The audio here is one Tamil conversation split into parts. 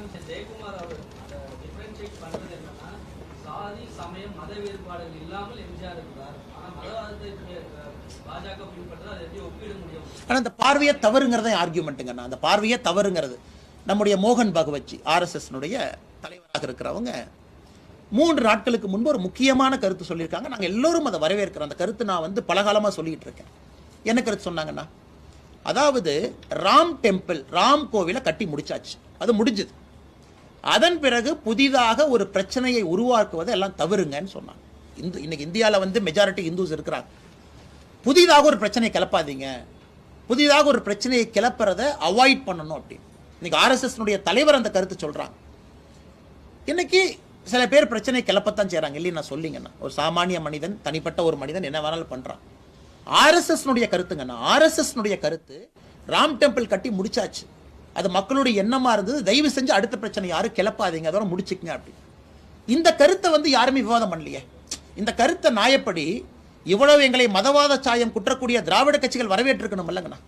முதலமைச்சர் ஜெயக்குமார் அவர் அந்த டிஃபரன்ஷியேட் பண்றது என்னன்னா சாதி சமயம் மத வேறுபாடுகள் இல்லாமல் எம்ஜிஆர் இருந்தார். மதவாதத்தை பாஜக பின்பற்றது அதை எப்படி ஒப்பிட முடியும்? ஆனால் அந்த பார்வையை தவறுங்கிறத நான் அந்த பார்வையை தவறுங்கிறது. நம்முடைய மோகன் பகவச்சி ஆர்எஸ்எஸ்னுடைய தலைவராக இருக்கிறவங்க மூன்று நாட்களுக்கு முன்பு ஒரு முக்கியமான கருத்து சொல்லியிருக்காங்க. நாங்கள் எல்லோரும் அதை வரவேற்கிறோம். அந்த கருத்து நான் வந்து பலகாலமாக சொல்லிட்டு இருக்கேன். என்ன கருத்து சொன்னாங்கண்ணா அதாவது ராம் டெம்பிள் ராம் கோவிலை கட்டி முடிச்சாச்சு. அது முடிஞ்சது. அதன் பிறகு புதிதாக ஒரு பிரச்சனையை உருவாக்குவதை எல்லாம் தவறுங்கன்னு சொன்னாங்க. இந்து இன்னைக்கு இந்தியாவில் வந்து மெஜாரிட்டி இந்துஸ் இருக்கிறாங்க. புதிதாக ஒரு பிரச்சனையை கிளப்பாதீங்க. புதிதாக ஒரு பிரச்சனையை கிளப்புறதை அவாய்ட் பண்ணணும் அப்படின்னு. இன்னைக்கு ஆர்எஸ்எஸ்னுடைய தலைவர் அந்த கருத்து சொல்கிறாங்க இன்னைக்கு சில பேர் பிரச்சனை கிளப்பத்தான் செய்கிறாங்க இல்லையா நான் சொல்லிங்கண்ணா ஒரு சாமானிய மனிதன் தனிப்பட்ட ஒரு மனிதன் என்ன வேணாலும் பண்ணுறான் ஆர்எஸ்எஸ்னுடைய கருத்துங்கண்ணா ஆர்எஸ்எஸ்னுடைய கருத்து ராம் டெம்பிள் கட்டி முடிச்சாச்சு. அது மக்களுடைய எண்ணமாக இருந்தது. தயவு செஞ்சு அடுத்த பிரச்சனை யாரும் கிளப்பாதீங்க. அதோட முடிச்சுக்கங்க அப்படி. இந்த கருத்தை வந்து யாருமே விவாதம் பண்ணலையே. இந்த கருத்தை நாயப்படி இவ்வளவு எங்களை மதவாத சாயம் குற்றக்கூடிய திராவிட கட்சிகள் வரவேற்றிருக்கணும் இல்லைங்கண்ணா.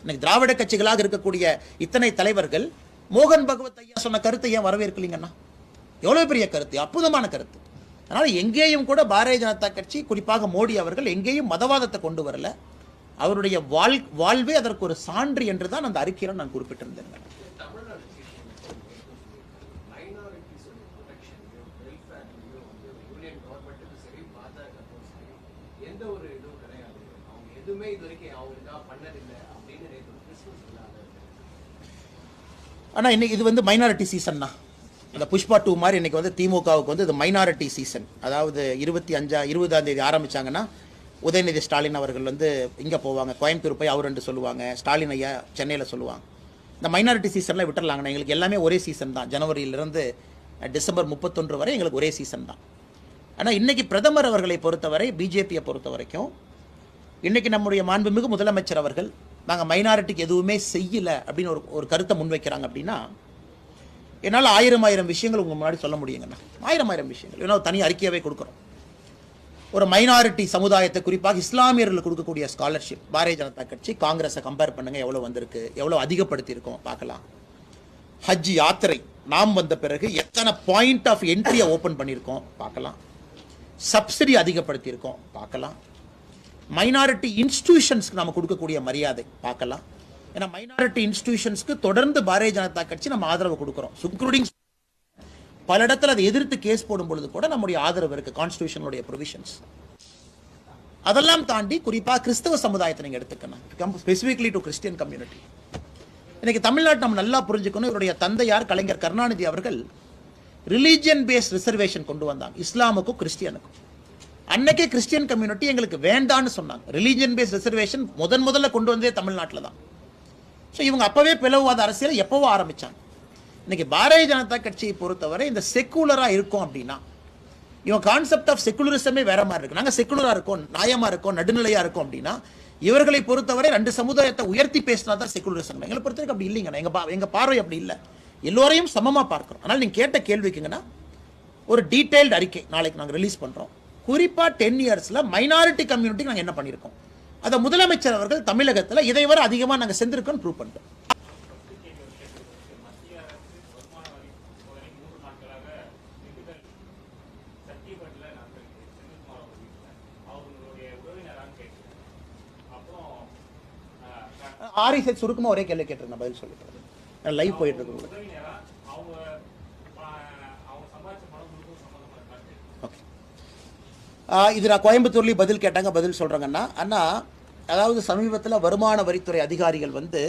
இன்னைக்கு திராவிட கட்சிகளாக இருக்கக்கூடிய இத்தனை தலைவர்கள் மோகன் பகவத் ஐயா சொன்ன கருத்தை ஏன் வரவேற்கலீங்கண்ணா? எவ்வளோ பெரிய கருத்து? அற்புதமான கருத்து. அதனால் எங்கேயும் கூட பாரதிய ஜனதா கட்சி குறிப்பாக மோடி அவர்கள் எங்கேயும் மதவாதத்தை கொண்டு வரல. அவருடைய வாழ் வாழ்வே அதற்கு ஒரு சான்று என்று தான் அந்த அறிக்கையில் நான் குறிப்பிட்டிருந்தேன். ஆனால் இன்னைக்கு இது வந்து மைனாரிட்டி சீசன் தான் அந்த புஷ்பா டூ மாதிரி இன்னைக்கு வந்து திமுகவுக்கு வந்து இது மைனாரிட்டி சீசன் அதாவது இருபத்தி அஞ்சா இருபதாம் தேதி ஆரம்பிச்சாங்கன்னா உதயநிதி ஸ்டாலின் அவர்கள் வந்து இங்கே போவாங்க. கோயம்புத்தூர் போய் அவர் ரெண்டு சொல்லுவாங்க. ஸ்டாலின் ஐயா சென்னையில் சொல்லுவாங்க. இந்த மைனாரிட்டி சீசன்லாம் விட்டுறலாங்கண்ணா. எங்களுக்கு எல்லாமே ஒரே சீசன் தான். ஜனவரியிலிருந்து டிசம்பர் முப்பத்தொன்று வரை எங்களுக்கு ஒரே சீசன் தான். ஆனால் இன்றைக்கி பிரதமர் அவர்களை பொறுத்தவரை பிஜேபியை பொறுத்த வரைக்கும் இன்றைக்கி நம்முடைய மாண்புமிகு முதலமைச்சர் அவர்கள் நாங்கள் மைனாரிட்டிக்கு எதுவுமே செய்யலை அப்படின்னு ஒரு ஒரு கருத்தை முன்வைக்கிறாங்க அப்படின்னா என்னால் ஆயிரம் ஆயிரம் விஷயங்கள் உங்கள் முன்னாடி சொல்ல முடியுங்கண்ணா. ஆயிரம் ஆயிரம் விஷயங்கள். ஏன்னா ஒரு தனி அறிக்கையாகவே கொடுக்குறோம். ஒரு மைனாரிட்டி சமுதாயத்தை குறிப்பாக இஸ்லாமியர்களுக்கு கொடுக்கக்கூடிய ஸ்காலர்ஷிப் பாரதிய ஜனதா கட்சி காங்கிரஸை கம்பேர் பண்ணுங்க எவ்வளோ வந்திருக்கு எவ்வளோ அதிகப்படுத்தியிருக்கோம் பார்க்கலாம். ஹஜ் யாத்திரை நாம் வந்த பிறகு எத்தனை பாயிண்ட் ஆஃப் என்ட்ரியை ஓப்பன் பண்ணியிருக்கோம் பார்க்கலாம். சப்சிடி அதிகப்படுத்தியிருக்கோம் பார்க்கலாம். மைனாரிட்டி இன்ஸ்டிடியூஷன்ஸ்க்கு நம்ம கொடுக்கக்கூடிய மரியாதை பார்க்கலாம். ஏன்னா மைனாரிட்டி இன்ஸ்டிடியூஷன்ஸ்க்கு தொடர்ந்து பாரதிய ஜனதா கட்சி நம்ம ஆதரவு கொடுக்குறோம். இன்க்ளூடிங் பல இடத்துல அதை எதிர்த்து கேஸ் போடும் பொழுது கூட நம்முடைய ஆதரவு இருக்கு கான்ஸ்டியூஷனுடைய ப்ரொவிஷன்ஸ் அதெல்லாம் தாண்டி குறிப்பாக கிறிஸ்தவ சமுதாயத்தை நீங்கள் எடுத்துக்கணும். ஸ்பெசிஃபிக்லி டு கிறிஸ்டியன் கம்யூனிட்டி இன்னைக்கு தமிழ்நாட்டு நம்ம நல்லா புரிஞ்சுக்கணும் இவருடைய தந்தையார் கலைஞர் கருணாநிதி அவர்கள் ரிலீஜியன் பேஸ் ரிசர்வேஷன் கொண்டு வந்தாங்க. இஸ்லாமுக்கும் கிறிஸ்டியனுக்கும். அன்னைக்கே கிறிஸ்டியன் கம்யூனிட்டி எங்களுக்கு வேண்டான்னு சொன்னாங்க. ரிலீஜியன் பேஸ் ரிசர்வேஷன் முதன் முதல்ல கொண்டு வந்ததே தமிழ்நாட்டில் தான் ஸோ இவங்க அப்போவே பிளவுவாத அரசியலை எப்போவோ ஆரம்பிச்சாங்க. இன்னைக்கு பாரதிய ஜனதா கட்சியை பொறுத்தவரை இந்த செக்குலரா இருக்கும் அப்படின்னா இவன் கான்செப்ட் ஆஃப் செக்குலரிசமே வேற மாதிரி இருக்கு. நாங்க செக்குலரா இருக்கோம் நியாயமா இருக்கோம் நடுநிலையா இருக்கோம் அப்படின்னா இவர்களை பொறுத்தவரை ரெண்டு சமுதாயத்தை உயர்த்தி பேசினா தான் செக்குலரிசம் எங்களை பொறுத்தவரைக்கும் அப்படி இல்லைங்கண்ணா. எங்க பா- எங்க பார்வை அப்படி இல்லை. எல்லோரையும் சமமா பார்க்கிறோம். ஆனால் நீங்க கேட்ட கேள்விக்குங்கன்னா ஒரு டீடைல்டு அறிக்கை நாளைக்கு நாங்க ரிலீஸ் பண்றோம். குறிப்பா டென் இயர்ஸ்ல மைனாரிட்டி கம்யூனிட்டிக்கு நாங்கள் என்ன பண்ணியிருக்கோம்? அதை முதலமைச்சர் அவர்கள் தமிழகத்துல இதை வரை அதிகமா நாங்க செஞ்சிருக்கோம் ப்ரூவ் பண்ணிட்டோம். ஆரிசை சுருக்கமாக ஒரே கேள்வி கேட்டிருந்தேன் பதில் சொல்லிட்டு லைவ் போயிட்டு இருக்கு ஓகே இது நான் கோயம்புத்தூர்லேயும் பதில் கேட்டாங்க பதில் சொல்கிறேங்கண்ணா அண்ணா அதாவது சமீபத்தில் வருமான வரித்துறை அதிகாரிகள் வந்து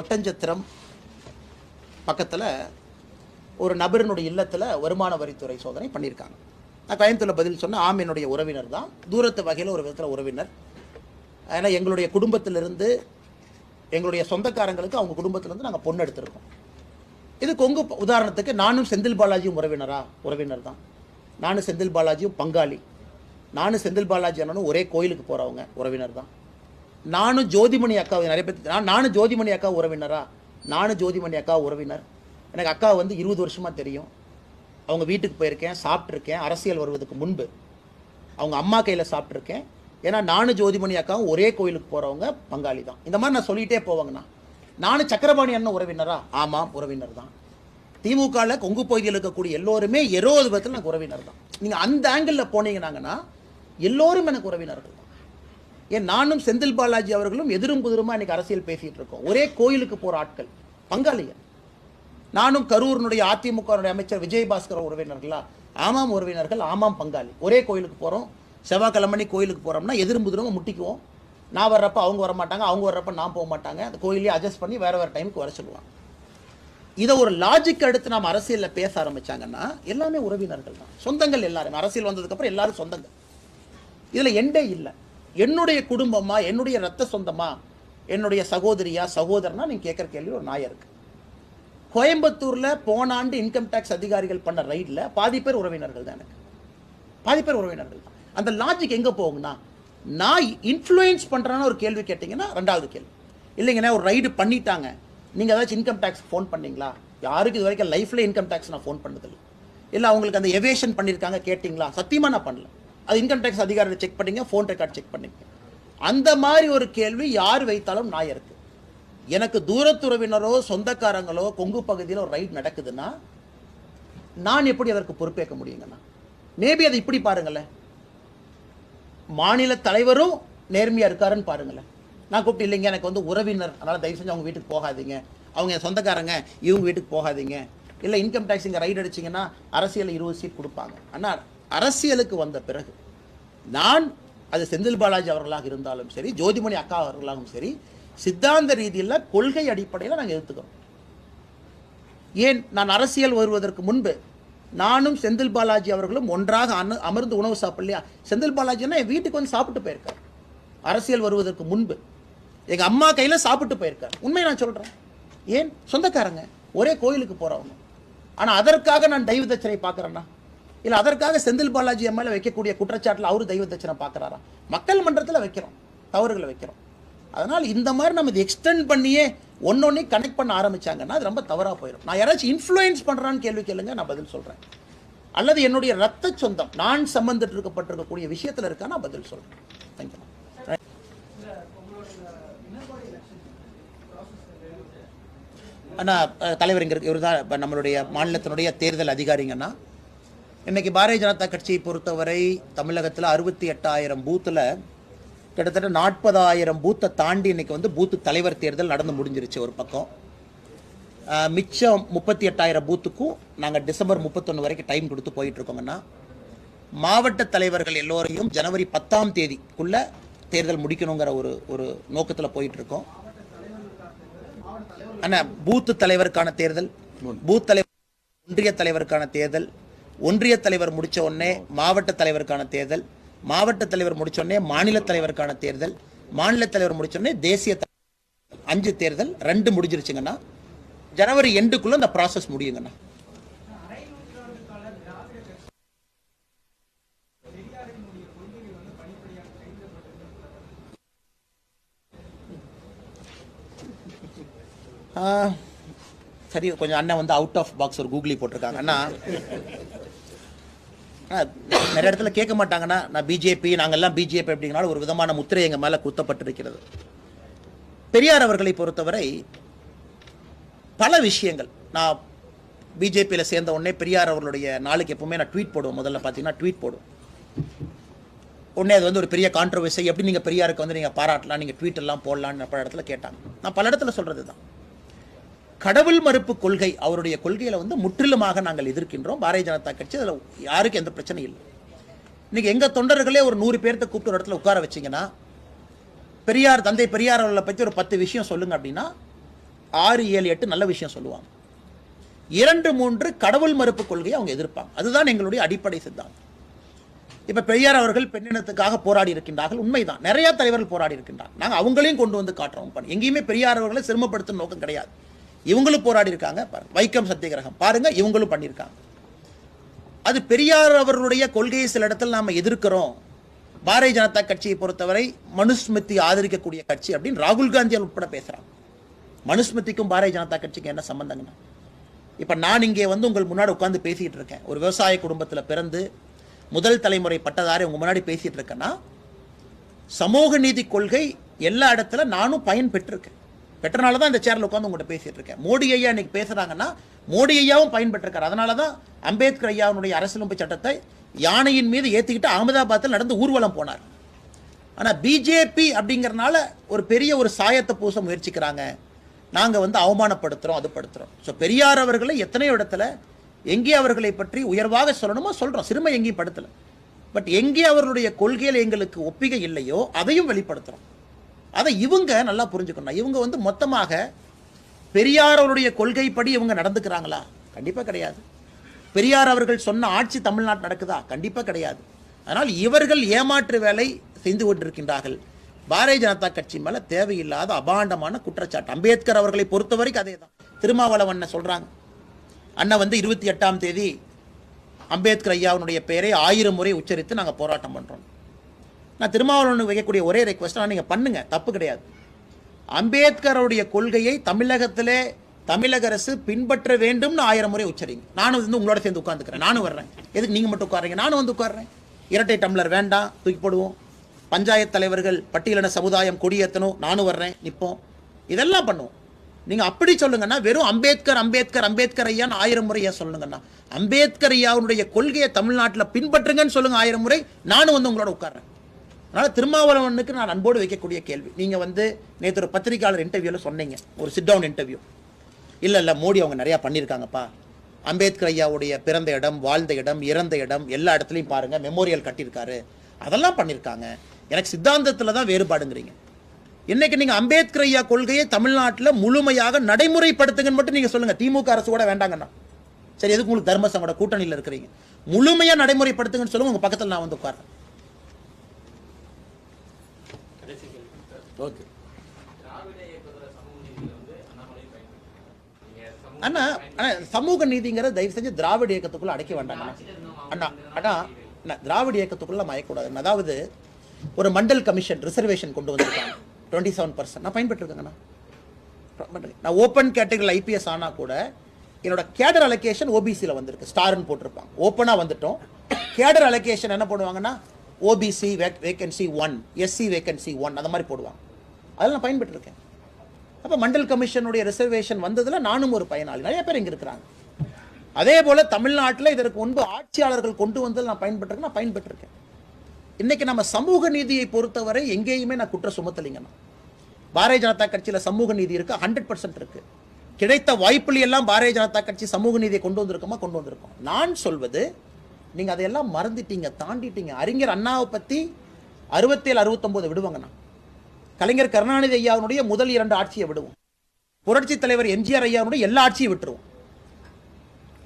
ஒட்டஞ்சத்திரம் பக்கத்தில் ஒரு நபரினுடைய இல்லத்தில் வருமான வரித்துறை சோதனை பண்ணியிருக்காங்க. நான் கோயம்புத்தூரில் பதில் சொன்னால் ஆம் என்னுடைய உறவினர் தான் தூரத்து வகையில் ஒரு விதத்தில் உறவினர். ஏன்னா எங்களுடைய குடும்பத்திலிருந்து எங்களுடைய சொந்தக்காரங்களுக்கு அவங்க குடும்பத்திலேருந்து நாங்கள் பொண்ணு எடுத்திருக்கோம். இது கொங்கு உதாரணத்துக்கு நானும் செந்தில் பாலாஜியும் உறவினரா உறவினர் தான் நானும் செந்தில் பாலாஜியும் பங்காளி. நானும் செந்தில் பாலாஜி அண்ணனும் ஒரே கோயிலுக்கு போகிறவங்க உறவினர் தான் நானும் ஜோதிமணி அக்கா நிறைய பேர் நான் நானும் ஜோதிமணி அக்கா உறவினரா? நானும் ஜோதிமணி அக்கா உறவினர். எனக்கு அக்கா வந்து இருபது வருஷமாக தெரியும். அவங்க வீட்டுக்கு போயிருக்கேன் சாப்பிட்ருக்கேன் அரசியல் வருவதற்கு முன்பு. அவங்க அம்மா கையில் சாப்பிட்ருக்கேன் ஏன்னா நானும் ஜோதிமணி அக்காவும் ஒரே கோயிலுக்கு போகிறவங்க பங்காளி தான். இந்த மாதிரி நான் சொல்லிகிட்டே போவாங்கண்ணா. நானும் சக்கரபாணி அண்ணன் உறவினரா? ஆமாம் உறவினர் தான். திமுகவில் கொங்கு பகுதியில் இருக்கக்கூடிய எல்லோருமே இருபது விதத்தில் எனக்கு உறவினர் தான். நீங்கள் அந்த ஆங்கிளில் போனீங்கன்னாங்கன்னா எல்லோரும் எனக்கு உறவினர்கள் தான். ஏன் நானும் செந்தில் பாலாஜி அவர்களும் எதிரும் புதிருமா இன்றைக்கி அரசியல் பேசிகிட்டு இருக்கோம். ஒரே கோயிலுக்கு போகிற ஆட்கள் பங்காளிகள். நானும் கரூரினுடைய அதிமுகனுடைய அமைச்சர் விஜயபாஸ்கர் உறவினர்களா? ஆமாம் உறவினர்கள் ஆமாம் பங்காளி. ஒரே கோயிலுக்கு போகிறோம் செவ்வாய்க்கிழமை கோயிலுக்கு போகிறோம்னா எதிரும் புதிருமா முட்டிக்குவோம். நான் வர்றப்ப அவங்க வர மாட்டாங்க அவங்க வர்றப்ப நான் போக மாட்டாங்க. அந்த கோயிலே அட்ஜஸ்ட் பண்ணி வேறு வேறு டைமுக்கு வர சொல்லுவாங்க. இதை ஒரு லாஜிக் எடுத்து நாம் அரசியலில் பேச ஆரம்பிச்சாங்கன்னா எல்லாமே உறவினர்கள் தான். சொந்தங்கள் எல்லாருமே. அரசியல் வந்ததுக்கப்புறம் எல்லாரும் சொந்தங்கள். இதில் எண்டே இல்லை. என்னுடைய குடும்பமா என்னுடைய ரத்த சொந்தமா என்னுடைய சகோதரியா சகோதரனா நீங்கள் கேட்குற கேள்வி ஒரு நாயம் இருக்கு. கோயம்புத்தூரில் போன ஆண்டு இன்கம் டேக்ஸ் அதிகாரிகள் பண்ண ரைடில் பாதி பேர் உறவினர்கள் தான் எனக்கு. பாதி பேர் உறவினர்கள் தான். அந்த லாஜிக் எங்கே போகும்னா நான் இன்ஃப்ளூயன்ஸ் பண்ணுறேன்னு ஒரு கேள்வி கேட்டிங்கன்னா ரெண்டாவது கேள்வி. இல்லைங்கண்ணா ஒரு ரைடு பண்ணிட்டாங்க. நீங்கள் ஏதாச்சும் இன்கம் டேக்ஸ் ஃபோன் பண்ணீங்களா? யாருக்கு இது வரைக்கும் லைஃப்பில் இன்கம் டேக்ஸ் நான் ஃபோன் பண்ணதில்லை. இல்லை அவங்களுக்கு அந்த எவேஷன் பண்ணியிருக்காங்க கேட்டிங்களா? சத்தியமாக நான் பண்ணல. அது இன்கம் டேக்ஸ் அதிகாரியை செக் பண்ணீங்க ஃபோன் ரெக்கார்ட் செக் பண்ணிங்க. அந்த மாதிரி ஒரு கேள்வி யார் வைத்தாலும் நாய் இருக்கு. எனக்கு தூரத்துறவினரோ சொந்தக்காரங்களோ கொங்கு பகுதியில் ஒரு ரைட் நடக்குதுன்னா நான் எப்படி அதற்கு பொறுப்பேற்க முடியுங்கண்ணா? மேபி அதை இப்படி பாருங்களேன். மாநில தலைவரும் நேர்மையாக இருக்காருன்னு பாருங்களேன். நான் கூப்பிட்டு இல்லைங்க எனக்கு வந்து உறவினர். அதனால் தயவு செஞ்சு அவங்க வீட்டுக்கு போகாதீங்க. அவங்க என் சொந்தக்காரங்க. இவங்க வீட்டுக்கு போகாதீங்க. இல்லை இன்கம் டேக்ஸ் இங்கே ரைடு அடிச்சிங்கன்னா அரசியல் இருபது சீட் கொடுப்பாங்க. ஆனால் அரசியலுக்கு வந்த பிறகு நான் அது செந்தில் பாலாஜி அவர்களாக இருந்தாலும் சரி ஜோதிமணி அக்கா அவர்களாகவும் சரி சித்தாந்த ரீதியில் கொள்கை அடிப்படையில் நாங்கள் எடுத்துக்கிறோம் ஏன்? நான் அரசியல் வருவதற்கு முன்பு நானும் செந்தில் பாலாஜி அவர்களும் ஒன்றாக அனு அமர்ந்து உணவு சாப்பிடலையா? செந்தில் பாலாஜினா என் வீட்டுக்கு வந்து சாப்பிட்டு போயிருக்கார். அரசியல் வருவதற்கு முன்பு. எங்கள் அம்மா கையில் சாப்பிட்டு போயிருக்கார். உண்மை நான் சொல்கிறேன் ஏன்? சொந்தக்காரங்க. ஒரே கோயிலுக்கு போகிறவங்க ஆனால் அதற்காக நான் தெய்வ தச்சனை பார்க்குறேன்னா? இல்லை அதற்காக செந்தில் பாலாஜி எம்எல்ஏ வைக்கக்கூடிய குற்றச்சாட்டில் அவர் தெய்வ தச்சனை பார்க்குறாரா? மக்கள் மன்றத்தில் வைக்கிறோம். தவறுகளை வைக்கிறோம். அதனால் இந்த மாதிரி நம்ம இது எக்ஸ்டெண்ட் பண்ணியே ஒன்னொன்னே கனெக்ட் பண்ண ஆரம்பிச்சாங்கன்னா அது ரொம்ப தவறாக போயிடும் நான் யாராச்சும் இன்ஃப்ளூயன்ஸ் பண்ணுறான்னு கேள்வி கேளுங்க நான் பதில் சொல்கிறேன் அல்லது என்னுடைய ரத்த சொந்தம் நான் சம்பந்தப்பட்டு இருக்கப்பட்டிருக்கக்கூடிய விஷயத்தில் இருக்கா நான் பதில் சொல்கிறேன் தேங்க்யூ அண்ணா தலைவர் இங்கே இவர் தான் இப்போ நம்மளுடைய மாநிலத்தினுடைய தேர்தல் அதிகாரிங்கன்னா இன்றைக்கி பாரதிய ஜனதா கட்சியை பொறுத்தவரை தமிழகத்தில் அறுபத்தி எட்டாயிரம் பூத்தில் கிட்டத்தட்ட நாற்பதாயிரம் பூத்தை தாண்டி இன்னைக்கு வந்து பூத்து தலைவர் தேர்தல் நடந்து முடிஞ்சிருச்சு ஒரு பக்கம். மிச்சம் முப்பத்தி எட்டாயிரம் பூத்துக்கும் நாங்கள் டிசம்பர் முப்பத்தொன்று வரைக்கும் டைம் கொடுத்து போயிட்டுருக்கோங்கன்னா மாவட்ட தலைவர்கள் எல்லோரையும் ஜனவரி பத்தாம் தேதிக்குள்ள தேர்தல் முடிக்கணுங்கிற ஒரு ஒரு நோக்கத்தில் போயிட்டுருக்கோம். ஆனால் அண்ணா பூத்து தலைவருக்கான தேர்தல் பூத் தலைவர் ஒன்றிய தலைவருக்கான தேர்தல் ஒன்றிய தலைவர் முடித்த உடனே மாவட்ட தலைவருக்கான தேர்தல் மாவட்ட தலைவர் முடிச்சோடனே மாநில தலைவருக்கான தேர்தல் மாநில தலைவர் முடிச்சோடனே தேசிய அஞ்சு தேர்தல் ரெண்டு முடிஞ்சிருச்சுங்கண்ணா. ஜனவரி எண்டுக்குள்ள இந்த ப்ராசஸ் முடியுங்கண்ணா. சரி கொஞ்சம் அண்ணன் வந்து அவுட் ஆஃப் பாக்ஸ் ஒரு கூகுளி போட்டிருக்காங்க அண்ணா நிறைய இடத்துல கேட்க மாட்டாங்கன்னா நான் பிஜேபி நாங்கெல்லாம் பிஜேபி அப்படிங்கனால ஒரு விதமான முத்திரை எங்கள் மேலே குத்தப்பட்டிருக்கிறது. பெரியார் அவர்களை பொறுத்தவரை பல விஷயங்கள். நான் பிஜேபியில் சேர்ந்த உடனே பெரியார் அவர்களுடைய நாளுக்கு எப்பவுமே நான் ட்வீட் போடுவேன். முதல்ல பார்த்தீங்கன்னா ட்வீட் போடுவோம் உடனே அது வந்து ஒரு பெரிய கான்ட்ரவர்சி எப்படி நீங்கள் பெரியாருக்கு வந்து நீங்கள் பாராட்டலாம் நீங்கள் ட்வீட் எல்லாம் போடலான்னு பல இடத்துல கேட்டாங்க. நான் பல இடத்துல சொல்கிறது தான் கடவுள் மறுப்பு கொள்கை அவருடைய கொள்கையில வந்து முற்றிலுமாக நாங்கள் எதிர்க்கின்றோம். பாரதிய ஜனதா கட்சி அதில் யாருக்கும் எந்த பிரச்சனையும் இல்லை. இன்னைக்கு எங்க தொண்டர்களே ஒரு நூறு பேர்த்த கூப்பிட்டு ஒரு இடத்துல உட்கார வச்சிங்கன்னா பெரியார் தந்தை பெரியார் அவர்களை பற்றி ஒரு பத்து விஷயம் சொல்லுங்க அப்படின்னா ஆறு ஏழு எட்டு நல்ல விஷயம் சொல்லுவாங்க. இரண்டு மூன்று கடவுள் மறுப்பு கொள்கையை அவங்க எதிர்ப்பாங்க. அதுதான் எங்களுடைய அடிப்படை சித்தாந்தம். இப்போ பெரியார் அவர்கள் பெண்ணினத்துக்காக போராடி இருக்கின்றார்கள். உண்மைதான். நிறைய தலைவர்கள் போராடி இருக்கின்றார்கள் நாங்கள் அவங்களையும் கொண்டு வந்து காட்டுறோம். எங்கேயுமே பெரியார் அவர்களை சிரமப்படுத்தும் நோக்கம் கிடையாது. இவங்களும் போராடி இருக்காங்க பாருங்க வைக்கம் சத்தியகிரகம். பாருங்க இவங்களும் பண்ணியிருக்காங்க. அது பெரியார் அவர்களுடைய கொள்கையை சில இடத்துல நாம எதிர்க்கிறோம். பாரதிய ஜனதா கட்சியை பொறுத்தவரை மனுஸ்மிருதி ஆதரிக்கக்கூடிய கட்சி அப்படின்னு ராகுல் காந்தி உட்பட பேசுறாங்க. மனுஸ்மிருதிக்கும் பாரதிய ஜனதா கட்சிக்கும் என்ன சம்பந்தங்கண்ணா இப்ப நான் இங்கே வந்து உங்கள் முன்னாடி உட்காந்து பேசிட்டு இருக்கேன். ஒரு விவசாய குடும்பத்தில் பிறந்து முதல் தலைமுறை பட்டதாரி உங்க முன்னாடி பேசிட்டு இருக்கேன்னா சமூக நீதி கொள்கை எல்லா இடத்துல நானும் பயன் பெற்றிருக்கேன். பெற்றனால தான் இந்த சேரில் உட்காந்து உங்கள்கிட்ட பேசிகிட்டு இருக்கேன். மோடி ஐயா இன்னைக்கு பேசுறாங்கன்னா மோடி ஐயாவும் பயன்பெற்றிருக்கார். அதனால தான் அம்பேத்கர் ஐயாவுடைய அரசியலமைப்பு சட்டத்தை யானையின் மீது ஏற்றிக்கிட்டு அகமதாபாத்தில் நடந்து ஊர்வலம் போனார். ஆனால் பிஜேபி அப்படிங்கிறனால ஒரு பெரிய ஒரு சாயத்தை பூச முயற்சிக்கிறாங்க. நாங்கள் வந்து அவமானப்படுத்துகிறோம் அது படுத்துகிறோம் ஸோ பெரியார் அவர்களை எத்தனையோ இடத்துல எங்கே அவர்களை பற்றி உயர்வாக சொல்லணுமோ சொல்கிறோம் சிறுமை எங்கேயும் படுத்தலை. பட் எங்கே அவர்களுடைய கொள்கையில் எங்களுக்கு ஒப்பிகை இல்லையோ அதையும் வெளிப்படுத்துகிறோம் அதை இவங்க நல்லா புரிஞ்சுக்கணும். இவங்க வந்து மொத்தமாக பெரியாரவருடைய கொள்கைப்படி இவங்க நடந்துக்கிறாங்களா? கண்டிப்பாக கிடையாது. பெரியார் அவர்கள் சொன்ன ஆட்சி தமிழ்நாட்டு நடக்குதா? கண்டிப்பாக கிடையாது. அதனால் இவர்கள் ஏமாற்று வேலை செய்து கொண்டிருக்கின்றார்கள். பாரதிய ஜனதா கட்சி மேலே தேவையில்லாத அபாண்டமான குற்றச்சாட்டு. அம்பேத்கர் அவர்களை பொறுத்த வரைக்கும் அதே தான் திருமாவளவன் சொல்கிறாங்க அண்ணன் வந்து இருபத்தி எட்டாம் தேதி அம்பேத்கர் ஐயாவுடைய பெயரை ஆயிரம் முறை உச்சரித்து நாங்கள் போராட்டம் பண்ணுறோம் நான் திருமாவளவனுக்கு வைக்கக்கூடிய ஒரே ரெக்வஸ்ட் நீங்கள் பண்ணுங்க. தப்பு கிடையாது. அம்பேத்கருடைய கொள்கையை தமிழகத்திலே தமிழக அரசு பின்பற்ற வேண்டும்னு ஆயிரம் முறை உச்சரிங்க. நானும் வந்து உங்களோட சேர்ந்து உட்காந்துக்கிறேன் நானும் வர்றேன். எதுக்கு நீங்கள் மட்டும் உட்காருங்க நானும் வந்து உட்கார்றேன். இரட்டை டம்ளர் வேண்டாம் தூக்கி போடுவோம். பஞ்சாயத்து தலைவர்கள் பட்டியலின சமுதாயம் கொடியேற்றணும் நானும் வர்றேன் நிற்போம் இதெல்லாம் பண்ணுவோம். நீங்கள் அப்படி சொல்லுங்கன்னா வெறும் அம்பேத்கர் அம்பேத்கர் அம்பேத்கர் ஐயான்னு ஆயிரம் முறை ஏன் சொல்லுங்கண்ணா அம்பேத்கர் ஐயாவுடைய கொள்கையை தமிழ்நாட்டில் பின்பற்றுங்கன்னு சொல்லுங்கள் ஆயிரம் முறை. நானும் வந்து உங்களோட உட்கார்றேன். அதனால் திருமாவளவனுக்கு நான் அன்போடு வைக்கக்கூடிய கேள்வி. நீங்கள் வந்து நேற்று ஒரு பத்திரிகையாளர் இன்டர்வியூவில் சொன்னீங்க. ஒரு சிட் டவுன் இன்டர்வியூ இல்லை இல்லை மோடி அவங்க நிறையா பண்ணியிருக்காங்கப்பா. அம்பேத்கர் ஐயாவுடைய பிறந்த இடம் வாழ்ந்த இடம் இறந்த இடம் எல்லா இடத்துலையும் பாருங்கள் மெமோரியல் கட்டியிருக்காரு. அதெல்லாம் பண்ணியிருக்காங்க. எனக்கு சித்தாந்தத்தில் தான் வேறுபாடுங்கிறீங்க. இன்னைக்கு நீங்கள் அம்பேத்கர் ஐயா கொள்கையை தமிழ்நாட்டில் முழுமையாக நடைமுறைப்படுத்துங்கன்னு மட்டும் நீங்கள் சொல்லுங்கள் திமுக அரசு கூட வேண்டாங்கண்ணா. சரி எதுக்கு உங்களுக்கு தர்மசங்கோட கூட்டணியில் இருக்கிறீங்க? முழுமையாக நடைமுறைப்படுத்துங்கன்னு சொல்லுங்கள் உங்கள் பக்கத்தில் நான் வந்து உட்காரேன் ஓகே திராவிட இயக்கத்துல சமூக நீதியில வந்து அண்ணாமலை பயன்படுத்துறாங்க நீங்க சமூக அண்ணா அண்ணா சமூக நீதிங்கிறத தயவு செஞ்சு திராவிட இயக்கத்துக்குள்ள அடைக்க வேண்டாம் அண்ணா. அண்ணா அண்ணா திராவிட இயக்கத்துக்குள்ள மயக்கூடாது அதாவது ஒரு மண்டல் கமிஷன் ரிசர்வேஷன் கொண்டு வந்திருக்காங்க. டுவெண்ட்டி செவன் பர்சன்ட் நான் பயன்பட்டுருக்கேங்கண்ணா நான் ஓப்பன் கேட்டகரியில் ஐபிஎஸ் ஆனா கூட என்னோட கேடர் அலோகேஷன் ஓபிசியில் வந்திருக்கு. ஸ்டார்னு போட்டிருப்பாங்க. ஓப்பனாக வந்துட்டோம். கேடர் அலோகேஷன் என்ன போடுவாங்கன்னா OBC vacancy one SC vacancy one அந்த மாதிரி போடுவாங்க. அதில் நான் பயன்பெற்றிருக்கேன். அப்போ மண்டல் கமிஷனுடைய ரிசர்வேஷன் வந்ததில் நானும் ஒரு பயனாளி. நிறைய பேர் இங்கே இருக்கிறாங்க. அதே போல் தமிழ்நாட்டில் இதற்கு முன்பு ஆட்சியாளர்கள் கொண்டு வந்ததில் நான் பயன்பட்டிருக்கேன் நான் பயன்பெற்றிருக்கேன். இன்றைக்கி நம்ம சமூக நீதியை பொறுத்தவரை எங்கேயுமே நான் குற்றம் சுமத்தலைங்கண்ணா பாரதிய ஜனதா கட்சியில் சமூக நீதி இருக்குது ஹண்ட்ரட் பர்சன்ட் இருக்குது கிடைத்த வாய்ப்புலையெல்லாம் பாரதிய ஜனதா கட்சி சமூக நீதியை கொண்டு வந்திருக்கோமா கொண்டு வந்திருக்கோம்? நான் சொல்வது நீங்கள் அதையெல்லாம் மறந்துட்டீங்க தாண்டிட்டீங்க. அறிஞர் அண்ணாவை பற்றி அறுபத்தேழு அறுபத்தொம்போது விடுவாங்கண்ணா கலைஞர் கருணாநிதி ஐயாவுடைய முதல் இரண்டு ஆட்சியை விடுவோம். புரட்சி தலைவர் எம்ஜிஆர் ஐயாவுடைய எல்லா ஆட்சியும் விட்டுருவோம்.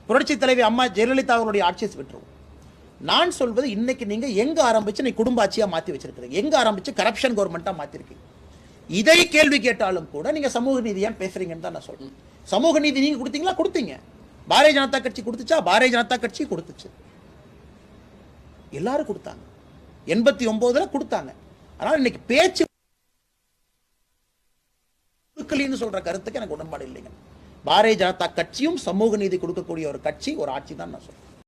புரட்சி தலைவி அம்மா ஜெயலலிதா அவருடைய ஆட்சியை விட்டுருவோம். நான் சொல்வது இன்னைக்கு நீங்கள் எங்கே ஆரம்பிச்சு நீ குடும்ப ஆட்சியாக மாற்றி வச்சிருக்கீங்க எங்க ஆரம்பிச்சு கரப்ஷன் கவர்மெண்ட்டாக மாற்றிருக்கீங்க இதை கேள்வி கேட்டாலும் கூட நீங்கள் சமூக நீதியாக பேசுறீங்கன்னு தான் நான் சொல்லணும் சமூக நீதி நீங்கள் கொடுத்தீங்களா? கொடுத்தீங்க. பாரதிய ஜனதா கட்சி கொடுத்துச்சா? பாரதிய ஜனதா கட்சி கொடுத்துச்சு. எல்லாரும் கொடுத்தாங்க. எண்பத்தி ஒன்பதுல கொடுத்தாங்க. ஆனால் இன்னைக்கு பேச்சு கொடுக்கலின்னு சொல்ற கருத்துக்கு எனக்கு உடன்பாடு இல்லைங்க. பாரதிய ஜனதா கட்சியும் சமூக நீதி கொடுக்கக்கூடிய ஒரு கட்சி ஒரு ஆட்சி தான் நான் சொல்றேன்.